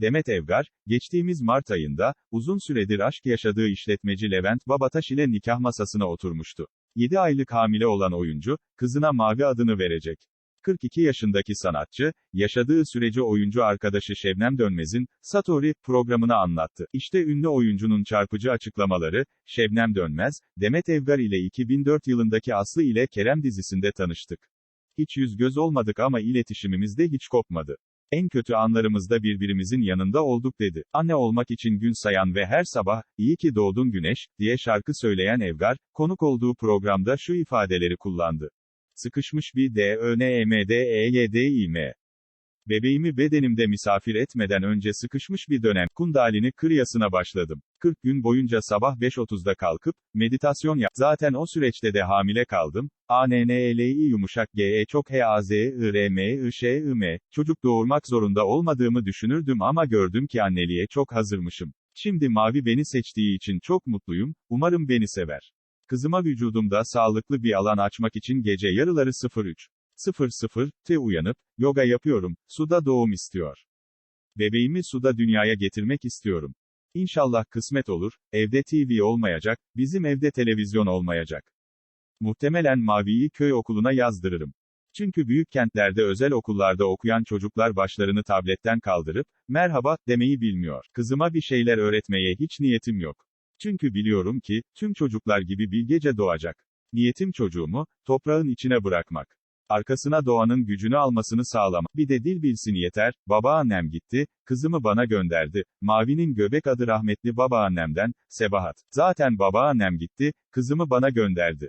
Demet Evgar, geçtiğimiz Mart ayında, uzun süredir aşk yaşadığı işletmeci Levent Babataş ile nikah masasına oturmuştu. 7 aylık hamile olan oyuncu, kızına Mavi adını verecek. 42 yaşındaki sanatçı, yaşadığı süreci oyuncu arkadaşı Şebnem Dönmez'in, Satori, programına anlattı. İşte ünlü oyuncunun çarpıcı açıklamaları, Şebnem Dönmez, Demet Evgar ile 2004 yılındaki Aslı ile Kerem dizisinde tanıştık. Hiç yüz göz olmadık ama iletişimimiz de hiç kopmadı. En kötü anlarımızda birbirimizin yanında olduk dedi. Anne olmak için gün sayan ve her sabah, iyi ki doğdun güneş, diye şarkı söyleyen Evgar, konuk olduğu programda şu ifadeleri kullandı. Sıkışmış bir D, Ö, N, E, M, D, E, Y, D, İ, M. Bebeğimi bedenimde misafir etmeden önce sıkışmış bir dönem, kundalini kırıyasına başladım. 40 gün boyunca sabah 5.30'da kalkıp, meditasyon yap. Zaten o süreçte de hamile kaldım. A, N, N, L, I yumuşak G, E çok H, A, Z, I, R, M, I, Ş, I, M. Çocuk doğurmak zorunda olmadığımı düşünürdüm ama gördüm ki anneliğe çok hazırmışım. Şimdi Mavi beni seçtiği için çok mutluyum, umarım beni sever. Kızıma vücudumda sağlıklı bir alan açmak için gece yarıları 03. 00, te uyanıp, yoga yapıyorum, suda doğum istiyor. Bebeğimi suda dünyaya getirmek istiyorum. İnşallah kısmet olur, evde TV olmayacak, bizim evde televizyon olmayacak. Muhtemelen Mavi'yi köy okuluna yazdırırım. Çünkü büyük kentlerde özel okullarda okuyan çocuklar başlarını tabletten kaldırıp, merhaba, demeyi bilmiyor. Kızıma bir şeyler öğretmeye hiç niyetim yok. Çünkü biliyorum ki, tüm çocuklar gibi bilgece doğacak. Niyetim çocuğumu, toprağın içine bırakmak. Arkasına doğanın gücünü almasını sağlamak. Bir de dil bilsin yeter, babaannem gitti, kızımı bana gönderdi. Mavi'nin göbek adı rahmetli babaannemden, Sebahat. Zaten babaannem gitti, kızımı bana gönderdi.